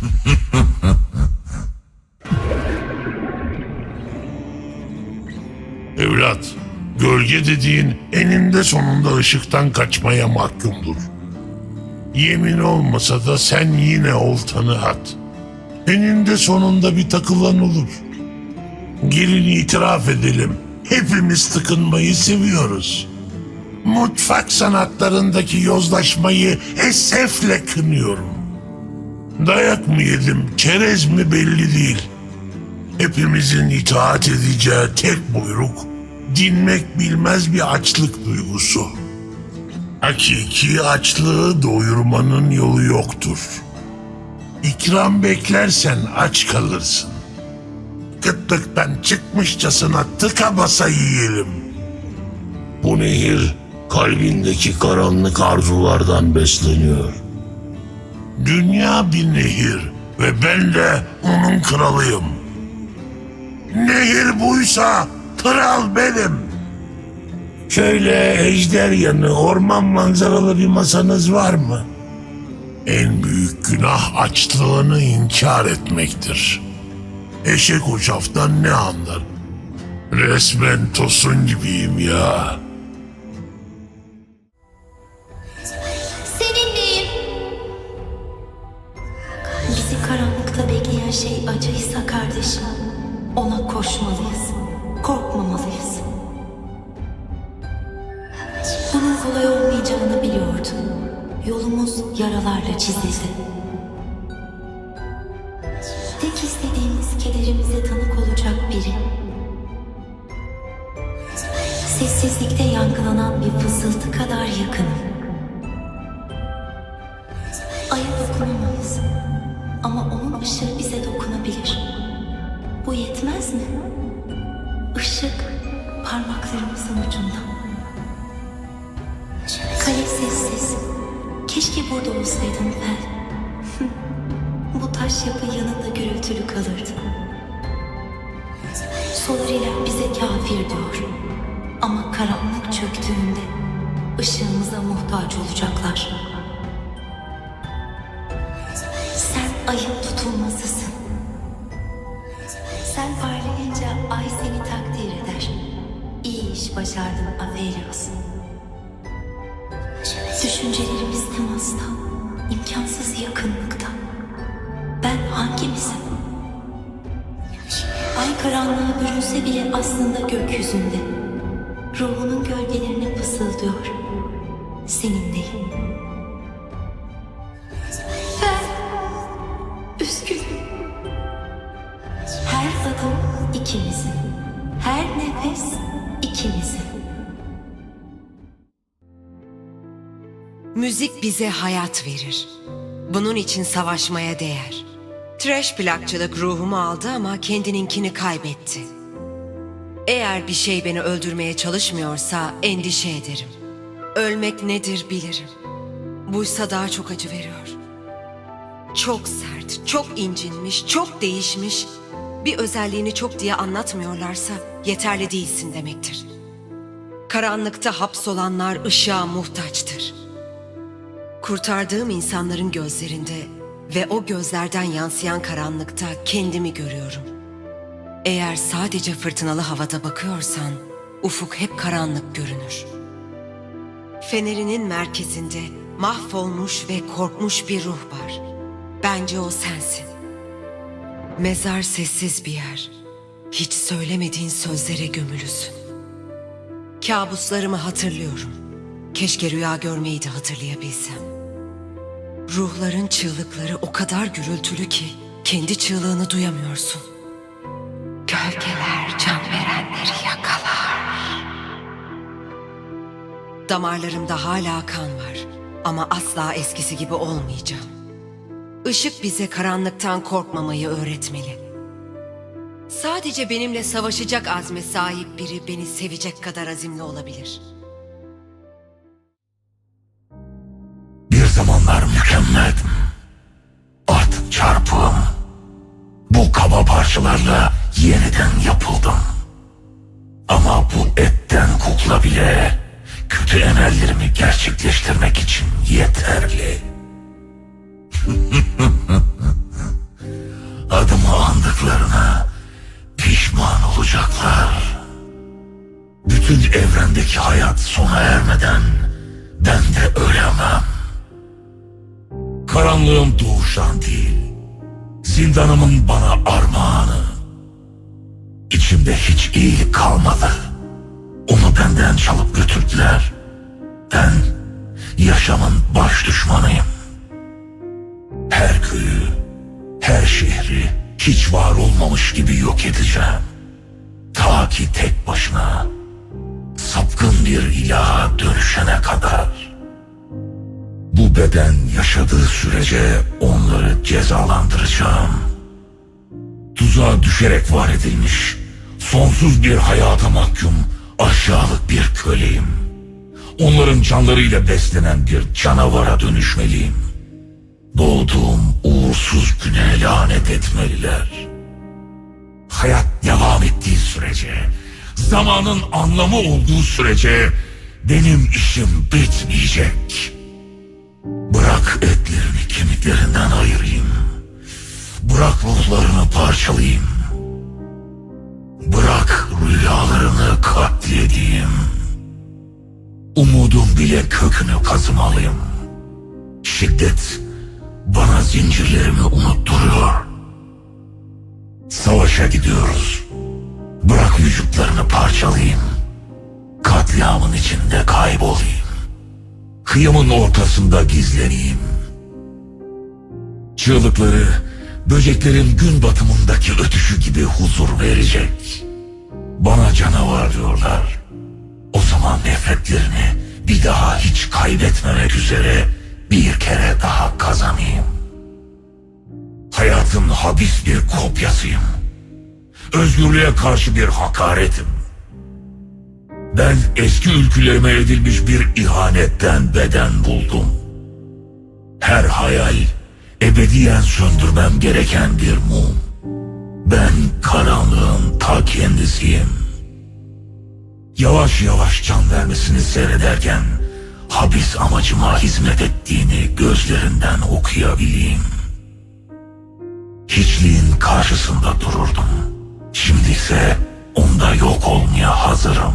Evlat, gölge dediğin eninde sonunda ışıktan kaçmaya mahkumdur. Yemin olmasa da sen yine oltanı at. Eninde sonunda bir takılan olur. Gelin itiraf edelim. Hepimiz tıkınmayı seviyoruz. Mutfak sanatlarındaki yozlaşmayı esefle kınıyorum. Dayak mı yedim, çerez mi belli değil. Hepimizin itaat edeceği tek buyruk, dinmek bilmez bir açlık duygusu. Hakiki açlığı doyurmanın yolu yoktur. İkram beklersen aç kalırsın. Kıtlıktan çıkmışçasına tıka basa yiyelim. Bu nehir kalbindeki karanlık arzulardan besleniyor. Dünya bir nehir ve ben de onun kralıyım. Nehir buysa kral benim. Şöyle ejder yanı orman manzaralı bir masanız var mı? En büyük günah açlığını inkar etmektir. Eşek uçaftan ne anlar? Resmen tosun gibiyim ya. Şey acıysa kardeşim, ona koşmalıyız, korkmamalıyız. Bunun kolay olmayacağını biliyordum. Yolumuz yaralarla çizildi. Tek istediğimiz kederimize tanık olacak biri. Sessizlikte yankılanan bir fısıltı kadar yakınım. Aya dokunamayız. Işığı bize dokunabilir. Bu yetmez mi? Işık parmaklarımızın ucunda. Kale sessiz. Keşke burada olsaydın Fel. Bu taş yapı yanında gürültülü kalırdı. Solariler bize kafir diyor. Ama karanlık çöktüğünde ışığımıza muhtaç olacaklar. Sen ayın tutulmazısın. Sen parlayınca ay seni takdir eder. İyi iş başardın Afelios. Düşüncelerimiz temasta, imkansız yakınlıkta. Ben hangimizim? Ay karanlığa bürünse bile aslında gökyüzünde. Ruhunun gölgelerini fısıldıyor. Seninleyim. İkimizin. Her nefes ikimizin. Müzik bize hayat verir. Bunun için savaşmaya değer. Trash plakçılık ruhumu aldı ama kendininkini kaybetti. Eğer bir şey beni öldürmeye çalışmıyorsa endişe ederim. Ölmek nedir bilirim. Buysa daha çok acı veriyor. Çok sert, çok incinmiş, çok değişmiş. Bir özelliğini çok diye anlatmıyorlarsa yeterli değilsin demektir. Karanlıkta hapsolanlar ışığa muhtaçtır. Kurtardığım insanların gözlerinde ve o gözlerden yansıyan karanlıkta kendimi görüyorum. Eğer sadece fırtınalı havada bakıyorsan ufuk hep karanlık görünür. Fenerinin merkezinde mahvolmuş ve korkmuş bir ruh var. Bence o sensin. Mezar sessiz bir yer. Hiç söylemediğin sözlere gömülüsün. Kabuslarımı hatırlıyorum. Keşke rüya görmeyi de hatırlayabilsem. Ruhların çığlıkları o kadar gürültülü ki kendi çığlığını duyamıyorsun. Gölgeler can verenleri yakalar. Damarlarımda hala kan var ama asla eskisi gibi olmayacağım. Işık bize karanlıktan korkmamayı öğretmeli. Sadece benimle savaşacak azme sahip biri beni sevecek kadar azimli olabilir.'' Bir zamanlar mükemmeldim. Artık çarpığım. Bu kaba parçalarla yeniden yapıldım. Ama bu etten kukla bile kötü emellerimi gerçekleştirmek için yeterli. yaptıklarına pişman olacaklar. Bütün evrendeki hayat sona ermeden ben de ölemem. Karanlığım doğuştan değil, zindanımın bana armağanı. İçimde hiç iyi kalmadı. Onu benden çalıp götürdüler. Ben yaşamın baş düşmanıyım. Her köyü, her şehri, hiç var olmamış gibi yok edeceğim. Ta ki tek başına sapkın bir ilaha dönüşene kadar. Bu beden yaşadığı sürece onları cezalandıracağım. Tuzağa düşerek var edilmiş, sonsuz bir hayata mahkum, aşağılık bir köleyim. Onların canlarıyla beslenen bir canavara dönüşmeliyim. Doğduğum uğursuz etmeliler. Hayat devam ettiği sürece, zamanın anlamı olduğu sürece benim işim bitmeyecek. Bırak etlerini kemiklerinden ayırayım. Bırak ruhlarını parçalayayım. Bırak rüyalarını katledeyim. Umudum bile kökünü kazımalıyım. Şiddet bana zincirlerimi unutturuyor. Savaşa gidiyoruz. Bırak vücutlarını parçalayayım. Katliamın içinde kaybolayım. Kıyımın ortasında gizleneyim. Çığlıkları böceklerin gün batımındaki ötüşü gibi huzur verecek. Bana canavar diyorlar. O zaman nefretlerini bir daha hiç kaybetmemek üzere bir kere daha kazanayım. Hayatın habis bir kopyasıyım. Özgürlüğe karşı bir hakaretim. Ben eski ülkülerime edilmiş bir ihanetten beden buldum. Her hayal ebediyen söndürmem gereken bir mum. Ben karanlığın ta kendisiyim. Yavaş yavaş can vermesini seyrederken habis amacıma hizmet ettiğini gözlerinden okuyabileyim. Hiçliğin karşısında dururdum. Şimdi ise onda yok olmaya hazırım.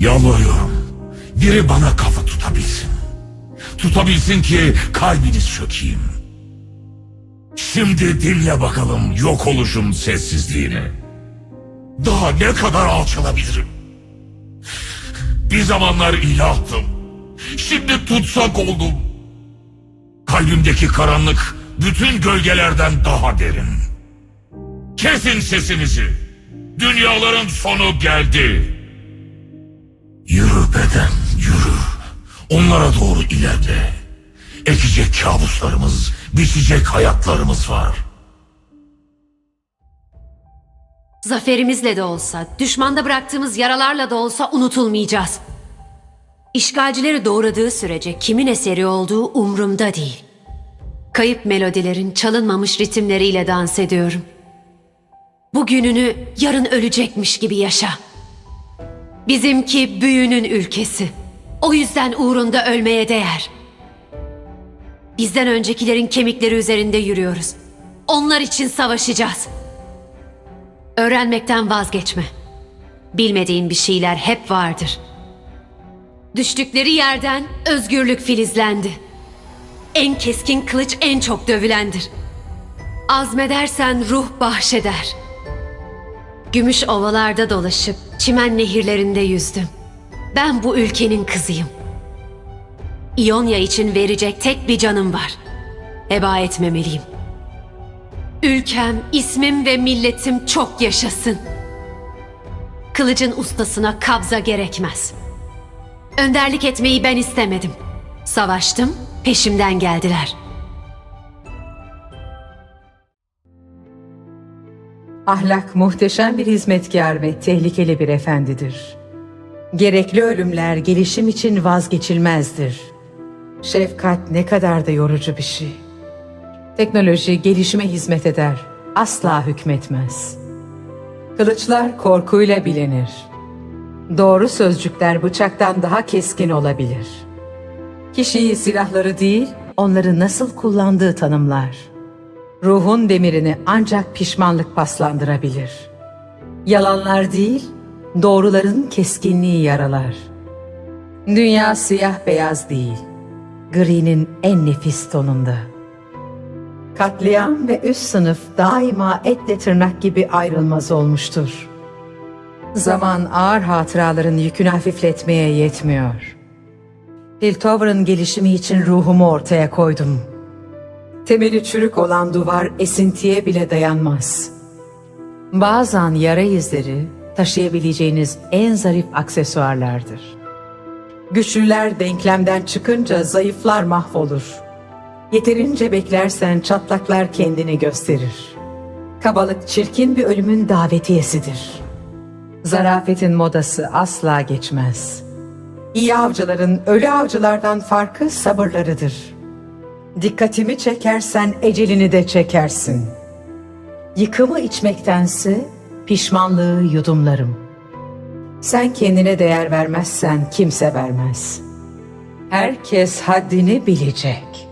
Yalvarıyorum. Biri bana kafa tutabilsin. Tutabilsin ki kalbini sökeyim. Şimdi dinle bakalım yok oluşum sessizliğini. Daha ne kadar alçalabilirim? Bir zamanlar ilahtım. Şimdi tutsak oldum. Kalbimdeki karanlık bütün gölgelerden daha derin. Kesin sesinizi. Dünyaların sonu geldi. Yürü beden yürü. Onlara doğru ilerle. Ekecek kabuslarımız, biçecek hayatlarımız var. Zaferimizle de olsa, düşmanda bıraktığımız yaralarla da olsa unutulmayacağız. İşgalcileri doğradığı sürece kimin eseri olduğu umrumda değil. Kayıp melodilerin çalınmamış ritimleriyle dans ediyorum. Bugününü yarın ölecekmiş gibi yaşa. Bizimki büyünün ülkesi. O yüzden uğrunda ölmeye değer. Bizden öncekilerin kemikleri üzerinde yürüyoruz. Onlar için savaşacağız. Öğrenmekten vazgeçme. Bilmediğin bir şeyler hep vardır. Düştükleri yerden özgürlük filizlendi. En keskin kılıç en çok dövülendir. Azmedersen ruh bahşeder. Gümüş ovalarda dolaşıp çimen nehirlerinde yüzdüm. Ben bu ülkenin kızıyım. İonya için verecek tek bir canım var. Heba etmemeliyim. Ülkem, ismim ve milletim çok yaşasın. Kılıcın ustasına kabza gerekmez. Önderlik etmeyi ben istemedim. Savaştım, peşimden geldiler. Ahlak muhteşem bir hizmetkar ve tehlikeli bir efendidir. Gerekli ölümler gelişim için vazgeçilmezdir. Şefkat ne kadar da yorucu bir şey. Teknoloji gelişime hizmet eder, asla hükmetmez. Kılıçlar korkuyla bilinir. Doğru sözcükler bıçaktan daha keskin olabilir. Kişiyi silahları değil, onları nasıl kullandığı tanımlar. Ruhun demirini ancak pişmanlık paslandırabilir. Yalanlar değil, Doğruların keskinliği yaralar. Dünya siyah beyaz değil. Gri'nin en nefis tonunda. Katliam ve üst sınıf daima etle tırnak gibi ayrılmaz olmuştur. Zaman ağır hatıraların yükünü hafifletmeye yetmiyor. Piltover'ın gelişimi için ruhumu ortaya koydum. Temeli çürük olan duvar esintiye bile dayanmaz. Bazen yara izleri taşıyabileceğiniz en zarif aksesuarlardır. Güçlüler denklemden çıkınca zayıflar mahvolur. Yeterince beklersen çatlaklar kendini gösterir. Kabalık çirkin bir ölümün davetiyesidir. Zarafetin modası asla geçmez. İyi avcıların ölü avcılardan farkı sabırlarıdır. Dikkatimi çekersen ecelini de çekersin. Yıkımı içmektense pişmanlığı yudumlarım. Sen kendine değer vermezsen kimse vermez. Herkes haddini bilecek.